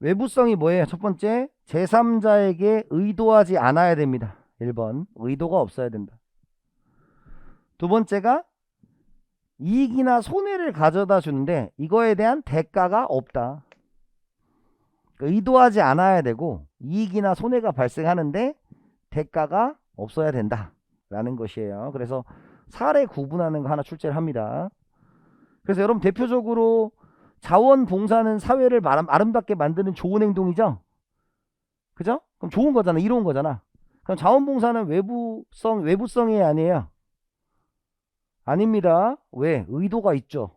외부성이 뭐예요? 첫 번째, 제3자에게 의도하지 않아야 됩니다. 1번, 의도가 없어야 된다. 두 번째가 이익이나 손해를 가져다 주는데 이거에 대한 대가가 없다. 그러니까 의도하지 않아야 되고 이익이나 손해가 발생하는데 대가가 없어야 된다. 라는 것이에요. 그래서 사례 구분하는 거 하나 출제를 합니다. 그래서 여러분 대표적으로 자원봉사는 사회를 아름- 아름답게 만드는 좋은 행동이죠. 그죠? 그럼 좋은 거잖아. 이로운 거잖아. 그럼 자원봉사는 외부성 외부성이 아니에요. 아닙니다. 왜? 의도가 있죠.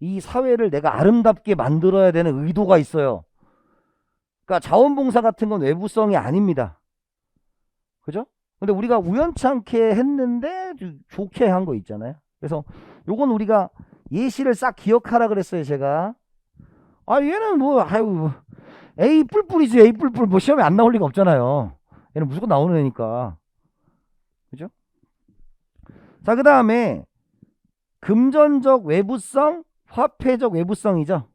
이 사회를 내가 아름답게 만들어야 되는 의도가 있어요. 그러니까 자원봉사 같은 건 외부성이 아닙니다. 그죠? 근데 우리가 우연치 않게 했는데 좀 좋게 한 거 있잖아요. 그래서 요건 우리가 예시를 싹 기억하라 그랬어요, 제가. 아, 얘는 뭐, 아유, 뭐, A 뿔뿔이지, A 뿔뿔. 뭐 시험에 안 나올 리가 없잖아요. 얘는 무조건 나오는 애니까. 그죠? 자, 그 다음에, 금전적 외부성, 화폐적 외부성이죠.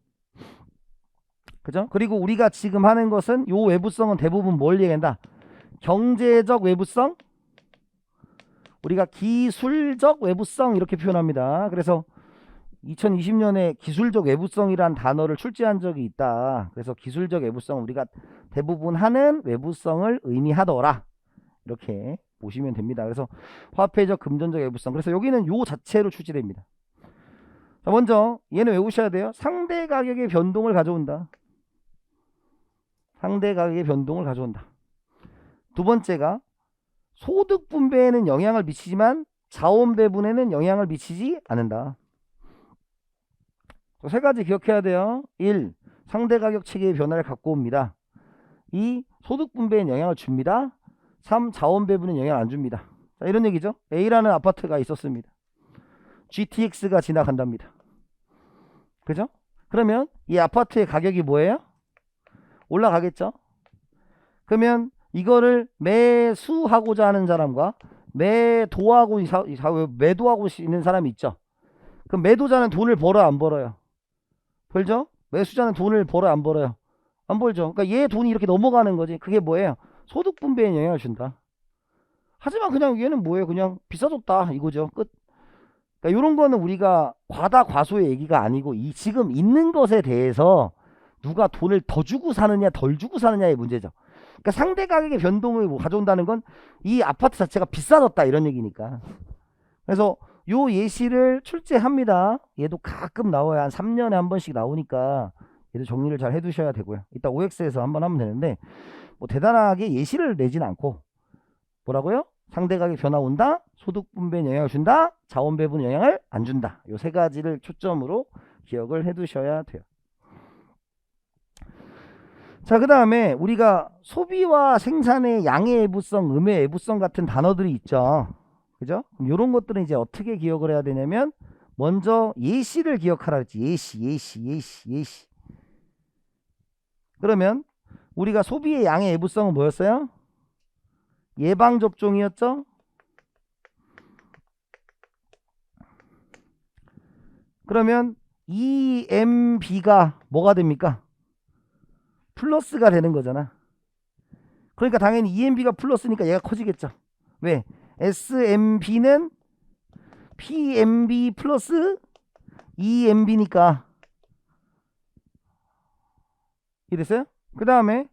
그죠? 그리고 우리가 지금 하는 것은 요 외부성은 대부분 뭘 얘기한다? 경제적 외부성, 우리가 기술적 외부성 이렇게 표현합니다. 그래서 2020년에 기술적 외부성이란 단어를 출제한 적이 있다. 그래서 기술적 외부성 우리가 대부분 하는 외부성을 의미하더라. 이렇게 보시면 됩니다. 그래서 화폐적 금전적 외부성. 그래서 여기는 요 자체로 출제됩니다. 자, 먼저 얘는 외우셔야 돼요. 상대 가격의 변동을 가져온다. 상대 가격의 변동을 가져온다. 두 번째가 소득 분배에는 영향을 미치지만 자원 배분에는 영향을 미치지 않는다. 그세 가지 기억해야 돼요. 1. 상대 가격 체계의 변화를 갖고 옵니다. 2. 소득 분배에 영향을 줍니다. 3. 자원 배분에 영향을 안 줍니다. 자, 이런 얘기죠. A라는 아파트가 있었습니다. GTX가 지나간답니다. 그죠? 그러면 이 아파트의 가격이 뭐예요? 올라가겠죠? 그러면 이거를 매수하고자 하는 사람과 매도하고 매도하고 있는 사람이 있죠. 그럼 매도자는 돈을 벌어 안 벌어요? 벌죠? 매수자는 돈을 벌어 안 벌어요? 안 벌죠. 그러니까 얘 돈이 이렇게 넘어가는 거지. 그게 뭐예요? 소득 분배에 영향을 준다. 하지만 그냥 얘는 뭐예요? 그냥 비싸졌다 이거죠. 끝. 그러니까 이런 거는 우리가 과다 과소의 얘기가 아니고 이 지금 있는 것에 대해서 누가 돈을 더 주고 사느냐 덜 주고 사느냐의 문제죠. 그러니까 상대 가격의 변동을 뭐 가져온다는 건 이 아파트 자체가 비싸졌다 이런 얘기니까. 그래서 요 예시를 출제합니다. 얘도 가끔 나와요. 한 3년에 한 번씩 나오니까 얘도 정리를 잘 해두셔야 되고요. 이따 OX에서 한번 하면 되는데 뭐 대단하게 예시를 내진 않고 뭐라고요? 상대 가격 변화 온다. 소득 분배에 영향을 준다. 자원 배분 영향을 안 준다. 요 세 가지를 초점으로 기억을 해두셔야 돼요. 자, 그 다음에 우리가 소비와 생산의 양의 애부성, 음의 애부성 같은 단어들이 있죠. 그죠? 그럼 이런 것들은 이제 어떻게 기억을 해야 되냐면, 먼저 예시를 기억하라 그랬지. 예시, 예시, 예시, 예시. 그러면 우리가 소비의 양의 애부성은 뭐였어요? 예방접종이었죠? 그러면 EMB가 뭐가 됩니까? 플러스가 되는 거잖아. 그러니까 당연히 EMB가 플러스니까 얘가 커지겠죠. 왜? SMB는 PMB 플러스 EMB니까. 이랬어요? 그 다음에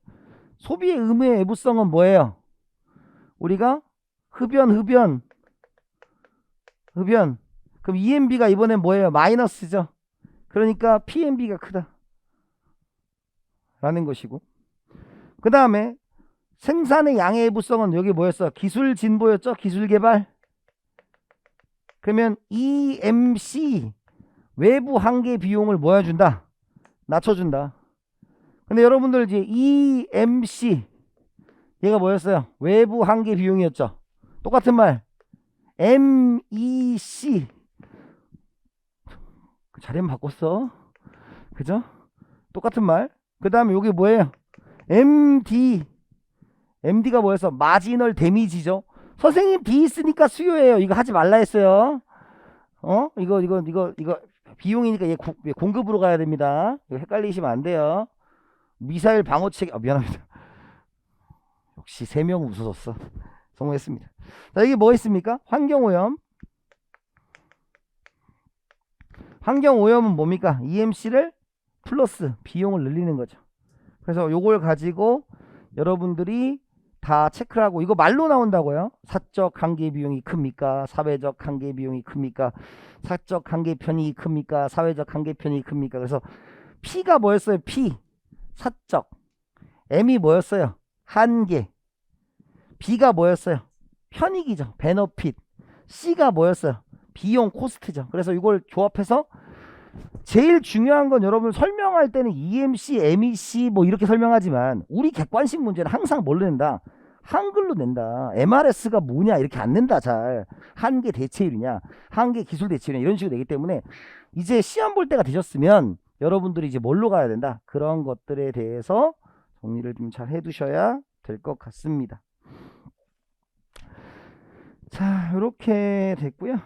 소비의 의무의 애부성은 뭐예요? 우리가 흡연, 흡연, 흡연. 그럼 EMB가 이번엔 뭐예요? 마이너스죠. 그러니까 PMB가 크다. 라는 것이고. 그 다음에 생산의 양의 부성은 여기 뭐였어? 기술 진보였죠? 기술 개발. 그러면 EMC 외부 한계 비용을 뭐 해준다? 낮춰준다. 근데 여러분들 이제 EMC 얘가 뭐였어요? 외부 한계 비용이었죠? 똑같은 말. MEC 자리만 바꿨어. 그죠? 똑같은 말. 그 다음에 여기 뭐예요? MD. MD가 뭐였어? 마지널 데미지죠. 선생님 D 있으니까 수요예요. 이거 하지 말라 했어요. 어? 이거 이거 이거 이거 비용이니까 얘 공급으로 가야 됩니다. 이거 헷갈리시면 안 돼요. 미사일 방어 체계 아 미안합니다. 역시 세 명 웃어줬어. 성공했습니다. 자 이게 뭐 있습니까? 환경 오염. 환경 오염은 뭡니까? EMC를 플러스 비용을 늘리는 거죠. 그래서 요걸 가지고 여러분들이 다 체크를 하고 이거 말로 나온다고요. 사적 한계 비용이 큽니까? 사회적 한계 비용이 큽니까? 사적 한계 편이 큽니까? 사회적 한계 편이 큽니까? 그래서 P가 뭐였어요? P 사적 M이 뭐였어요? 한계 B가 뭐였어요? 편익이죠. 베너핏 C가 뭐였어요? 비용 코스트죠. 그래서 이걸 조합해서 제일 중요한 건 여러분 설명할 때는 EMC, MEC 뭐 이렇게 설명하지만 우리 객관식 문제는 항상 뭘로 낸다? 한글로 낸다. MRS가 뭐냐 이렇게 안 낸다 잘. 한계 대체율이냐, 한계 기술 대체율이냐 이런 식으로 되기 때문에 이제 시험 볼 때가 되셨으면 여러분들이 이제 뭘로 가야 된다. 그런 것들에 대해서 정리를 좀 잘 해두셔야 될 것 같습니다. 자, 이렇게 됐고요.